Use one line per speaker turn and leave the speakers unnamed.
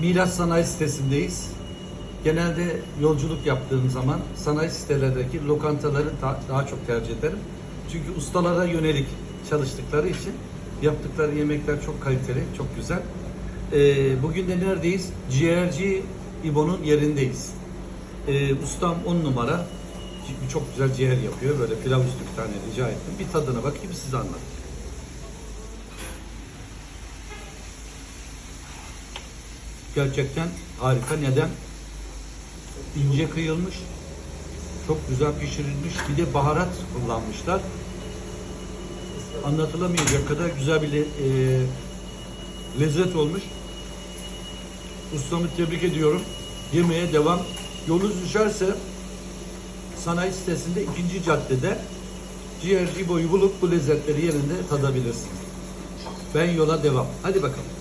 Milas Sanayi sitesindeyiz. Genelde yolculuk yaptığım zaman sanayi sitelerdeki lokantaları ta- daha çok tercih ederim. Çünkü ustalara yönelik çalıştıkları için yaptıkları yemekler çok kaliteli, çok güzel. Ee, bugün de neredeyiz? Ciğerci İbo'nun yerindeyiz. Ee, ustam 10 numara. Çok güzel ciğer yapıyor. Böyle pilav üstü bir tane rica ettim. Bir tadına bakayım size anlatayım. Gerçekten harika. Neden? İnce kıyılmış. Çok güzel pişirilmiş. Bir de baharat kullanmışlar. Anlatılamayacak kadar güzel bir le- e, lezzet olmuş. Ustamı tebrik ediyorum. Yemeğe devam. Yolunuz düşerse sanayi sitesinde ikinci caddede ciğerci boyu bulup bu lezzetleri yerinde tadabilirsiniz. Ben yola devam. Hadi bakalım.